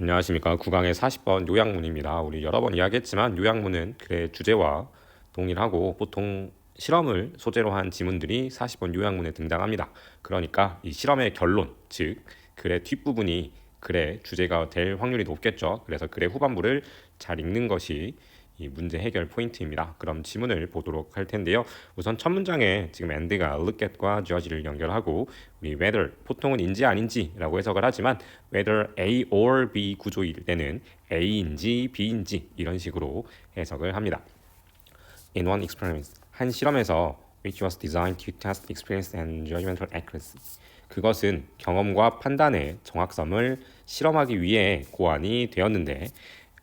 안녕하십니까. 구강의 40번 요약문입니다. 우리 여러 번 이야기했지만 요약문은 글의 주제와 동일하고 보통 실험을 소재로 한 지문들이 40번 요약문에 등장합니다. 그러니까 이 실험의 결론, 즉 글의 뒷부분이 글의 주제가 될 확률이 높겠죠. 그래서 글의 후반부를 잘 읽는 것이 이 문제 해결 포인트입니다. 그럼 지문을 보도록 할 텐데요. 우선 첫 문장에 지금 and가 look at과 judge를 연결하고 우리 whether 보통은 인지 아닌지라고 해석을 하지만 whether A or B 구조일 때는 A인지 B인지 이런 식으로 해석을 합니다. In one experiment 한 실험에서 which was designed to test experience and judgmental accuracy 그것은 경험과 판단의 정확성을 실험하기 위해 고안이 되었는데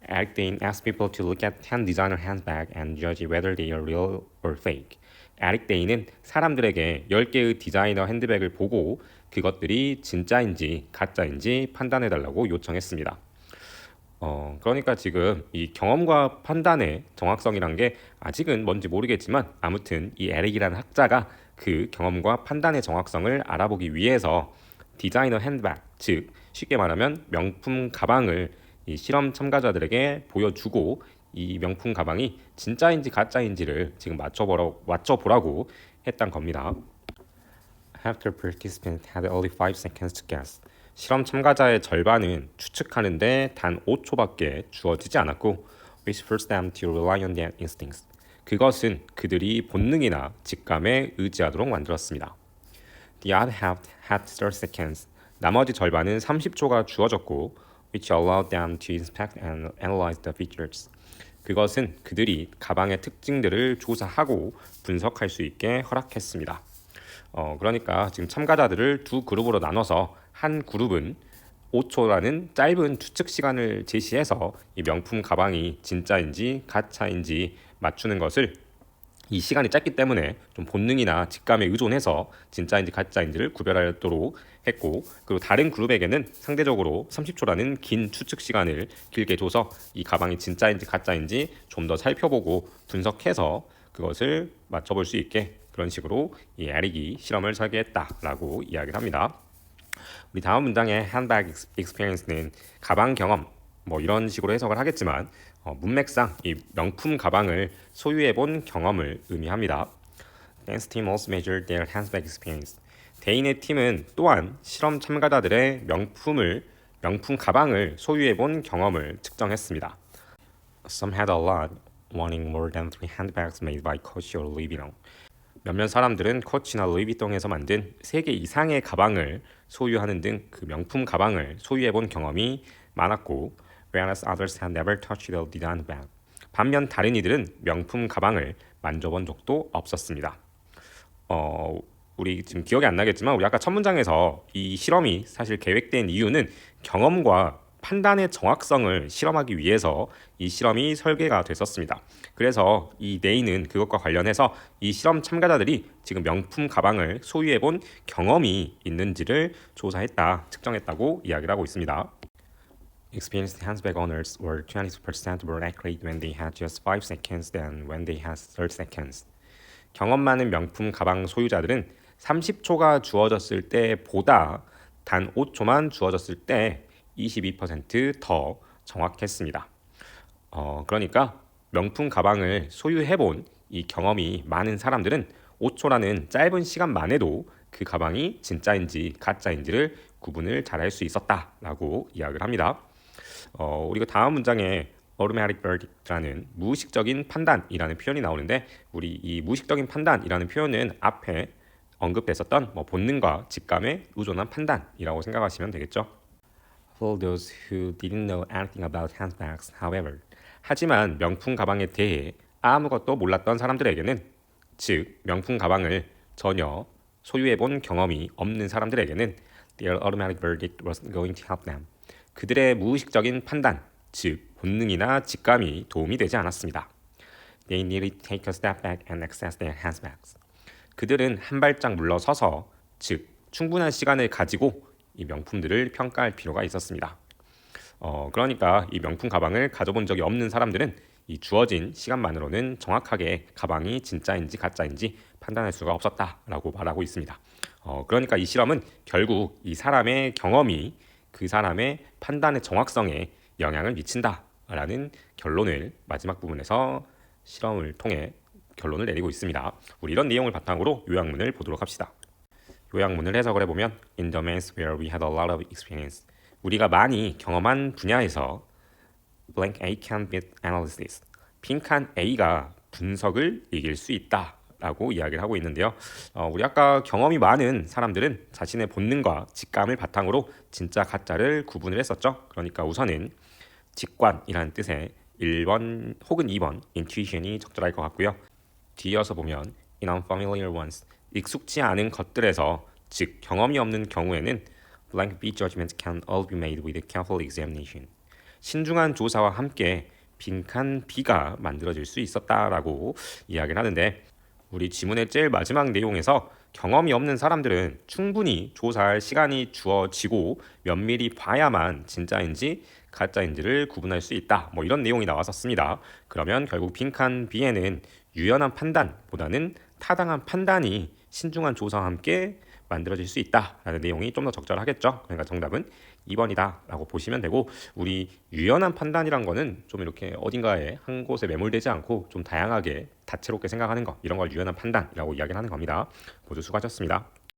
Eric asked people to look at 10 designer handbag and judge whether they are real or fake. 에릭 데이는 사람들에게 10개의 디자이너 핸드백을 보고 그것들이 진짜인지 가짜인지 판단해 달라고 요청했습니다. 어, 그러니까 지금 이 경험과 판단의 정확성이란 게 아직은 뭔지 모르겠지만 아무튼 이 에릭이라는 학자가 그 경험과 판단의 정확성을 알아보기 위해서 디자이너 핸드백, 즉 쉽게 말하면 명품 가방을 이 실험 참가자들에게 보여주고 이 명품 가방이 진짜인지 가짜인지를 지금 맞춰보라고, 맞춰보라고 했단 겁니다. After participants had only 5 seconds to guess. 실험 참가자의 절반은 추측하는데 단 5초밖에 주어지지 않았고 which forced them to rely on their instincts. 그것은 그들이 본능이나 직감에 의지하도록 만들었습니다. The other half had 30 seconds. 나머지 절반은 30초가 주어졌고 which allowed them to inspect and analyze the features. 그것은 그들이 가방의 특징들을 조사하고 분석할 수 있게 허락했습니다. 어, 그러니까 지금 참가자들을 두 그룹으로 나눠서 한 그룹은 5초라는 짧은 추측 시간을 제시해서 이 명품 가방이 진짜인지 가짜인지 맞추는 것을 이 시간이 짧기 때문에 좀 본능이나 직감에 의존해서 진짜인지 가짜인지를 구별하도록 했고 그리고 다른 그룹에게는 상대적으로 30초라는 긴 추측 시간을 길게 줘서 이 가방이 진짜인지 가짜인지 좀 더 살펴보고 분석해서 그것을 맞춰볼 수 있게 그런 식으로 이 에릭이 실험을 설계했다라고 이야기를 합니다. 우리 다음 문장의 handbag experience는 가방 경험 뭐 이런 식으로 해석을 하겠지만 어, 문맥상 이 명품 가방을 소유해 본 경험을 의미합니다. Dance team also measured their handbag experience. 대인의 팀은 또한 실험 참가자들의 명품을 명품 가방을 소유해 본 경험을 측정했습니다. Some had a lot, wanting more than three handbags made by Coach or Louis Vuitton. 몇몇 사람들은 코치나 루이비통에서 만든 3개 이상의 가방을 소유하는 등 그 명품 가방을 소유해 본 경험이 많았고 whereas others had never touched a design bag. 반면 다른 이들은 명품 가방을 만져본 적도 없었습니다. 어, 우리 지금 기억이 안 나겠지만 우리 아까 첫 문장에서 이 실험이 사실 계획된 이유는 경험과 판단의 정확성을 실험하기 위해서 이 실험이 설계가 됐었습니다. 그래서 이 네이는 그것과 관련해서 이 실험 참가자들이 지금 명품 가방을 소유해 본 경험이 있는지를 조사했다, 측정했다고 이야기를 하고 있습니다. Experienced handbag owners were 20% more accurate when they had just 5 seconds than when they had 30 seconds. 경험 많은 명품 가방 소유자들은 30초가 주어졌을 때보다 단 5초만 주어졌을 때 22%더 정확했습니다. 어, 그러니까 명품 가방을 소유해본 이 경험이 많은 사람들은 5초라는 짧은 시간만에도 그 가방이 진짜인지 가짜인지를 구분을 잘 할 수 있었다라고 이야기를 합니다. 어, 우리가 다음 문장에 automatic verdict라는 무의식적인 판단이라는 표현이 나오는데 우리 이 무의식적인 판단이라는 표현은 앞에 언급됐었던 뭐 본능과 직감에 의존한 판단이라고 생각하시면 되겠죠. For those who didn't know anything about handbags, however, 하지만 명품 가방에 대해 아무것도 몰랐던 사람들에게는 즉 명품 가방을 전혀 소유해 본 경험이 없는 사람들에게는 their automatic verdict was going to help them. 그들의 무의식적인 판단, 즉 본능이나 직감이 도움이 되지 않았습니다. They to take a step back and access their handbags. 그들은 한 발짝 물러서서 즉 충분한 시간을 가지고 이 명품들을 평가할 필요가 있었습니다. 어, 그러니까 이 명품 가방을 가져본 적이 없는 사람들은 이 주어진 시간만으로는 정확하게 가방이 진짜인지 가짜인지 판단할 수가 없었다라고 말하고 있습니다. 어, 그러니까 이 실험은 결국 이 사람의 경험이 그 사람의 판단의 정확성에 영향을 미친다라는 결론을 마지막 부분에서 실험을 통해 결론을 내리고 있습니다. 우리 이런 내용을 바탕으로 요약문을 보도록 합시다. 요약문을 해석을 해보면 In domains where we had a lot of experience 우리가 많이 경험한 분야에서 blank A can beat analysis 빈칸 A가 분석을 이길 수 있다 라고 이야기를 하고 있는데요. 어, 우리 아까 경험이 많은 사람들은 자신의 본능과 직감을 바탕으로 진짜 가짜를 구분을 했었죠. 그러니까 우선은 직관이라는 뜻의 1번 혹은 2번 intuition이 적절할 것 같고요. 뒤이어서 보면 in unfamiliar ones 익숙지 않은 것들에서 즉 경험이 없는 경우에는 blank B judgment can all be made with careful examination. 신중한 조사와 함께 빈칸 B가 만들어질 수 있었다라고 이야기를 하는데 우리 지문의 제일 마지막 내용에서 경험이 없는 사람들은 충분히 조사할 시간이 주어지고 면밀히 봐야만 진짜인지 가짜인지를 구분할 수 있다. 뭐 이런 내용이 나왔었습니다. 그러면 결국 빈칸 B에는 유연한 판단보다는 타당한 판단이 신중한 조사와 함께 만들어질 수 있다라는 내용이 좀 더 적절하겠죠. 그러니까 정답은 2번이다라고 보시면 되고 우리 유연한 판단이란 거는 좀 이렇게 어딘가에 한 곳에 매몰되지 않고 좀 다양하게 다채롭게 생각하는 거 이런 걸 유연한 판단이라고 이야기를 하는 겁니다. 모두 수고하셨습니다.